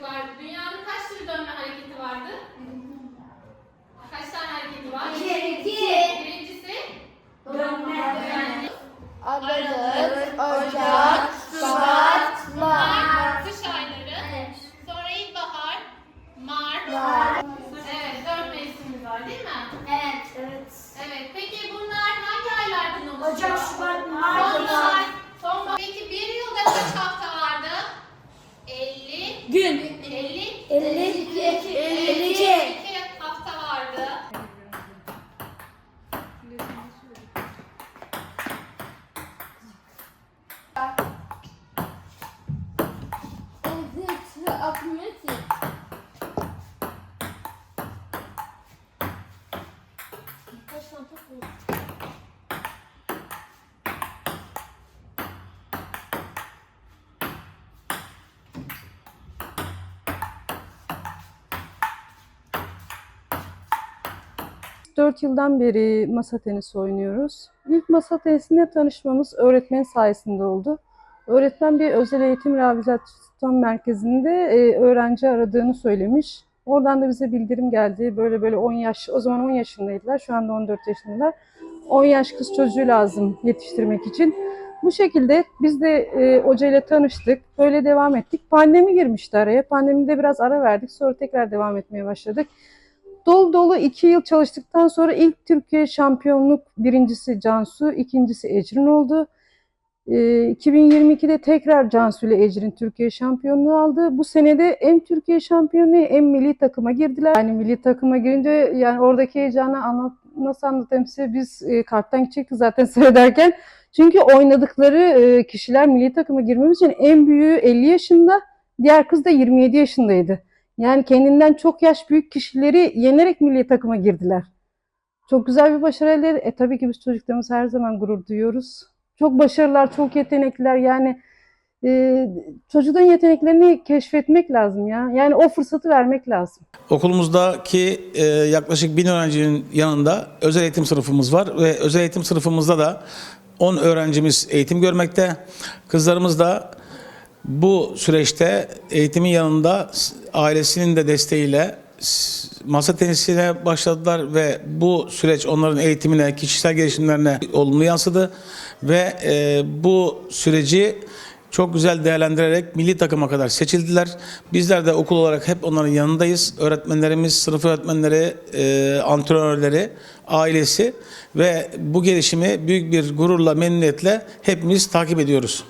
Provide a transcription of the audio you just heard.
Var. Dünyanın kaç türlü dönme hareketi vardı? Kaç tane hareketi var? Birincisi dönme. Aralık, Ocak, Şubat, Mart. Kış ayları. Sonra ilkbahar, Mart. Mart. Evet, dört mevsimimiz var değil mi? Evet, evet. Evet, peki bunlar hangi aylardan oluşuyor? Ocak, Şubat, Mart, Sonbahar. Sonbahar. Peki bir yılda kaç hafta? 50. Gün. 50. 52, 52. 52 hafta vardı. Dört yıldan beri masa tenisi oynuyoruz. İlk masa tenisinde tanışmamız öğretmen sayesinde oldu. Öğretmen bir özel eğitim rehabilitasyon merkezinde e, öğrenci aradığını söylemiş. Oradan da bize bildirim geldi. Böyle böyle 10 yaş, o zaman 10 yaşındaydılar, şu anda 14 yaşındalar. 10 yaş kız çocuğu lazım yetiştirmek için. Bu şekilde biz de e, hoca ile tanıştık. Böyle devam ettik. Pandemi girmişti araya. Pandemide biraz ara verdik. Sonra tekrar devam etmeye başladık. Dolu dolu iki yıl çalıştıktan sonra ilk Türkiye şampiyonluk birincisi Cansu, ikincisi Ecrin oldu. Ee, 2022'de tekrar Cansu ile Ecrin Türkiye şampiyonluğu aldı. Bu senede hem Türkiye şampiyonu hem milli takıma girdiler. Yani milli takıma girince yani oradaki heyecanı anlat, nasıl anlatayım size biz e, kalpten zaten seyrederken. Çünkü oynadıkları e, kişiler milli takıma girmemiz için en büyüğü 50 yaşında, diğer kız da 27 yaşındaydı. Yani kendinden çok yaş büyük kişileri yenerek milli takıma girdiler. Çok güzel bir başarı elde E tabii ki biz çocuklarımız her zaman gurur duyuyoruz. Çok başarılılar, çok yetenekliler. Yani e, çocuğun yeteneklerini keşfetmek lazım ya. Yani o fırsatı vermek lazım. Okulumuzdaki e, yaklaşık bin öğrencinin yanında özel eğitim sınıfımız var ve özel eğitim sınıfımızda da 10 öğrencimiz eğitim görmekte. Kızlarımız da bu süreçte eğitimin yanında ailesinin de desteğiyle masa tenisine başladılar ve bu süreç onların eğitimine, kişisel gelişimlerine olumlu yansıdı ve e, bu süreci çok güzel değerlendirerek milli takıma kadar seçildiler. Bizler de okul olarak hep onların yanındayız. Öğretmenlerimiz, sınıf öğretmenleri, e, antrenörleri, ailesi ve bu gelişimi büyük bir gururla, memnuniyetle hepimiz takip ediyoruz.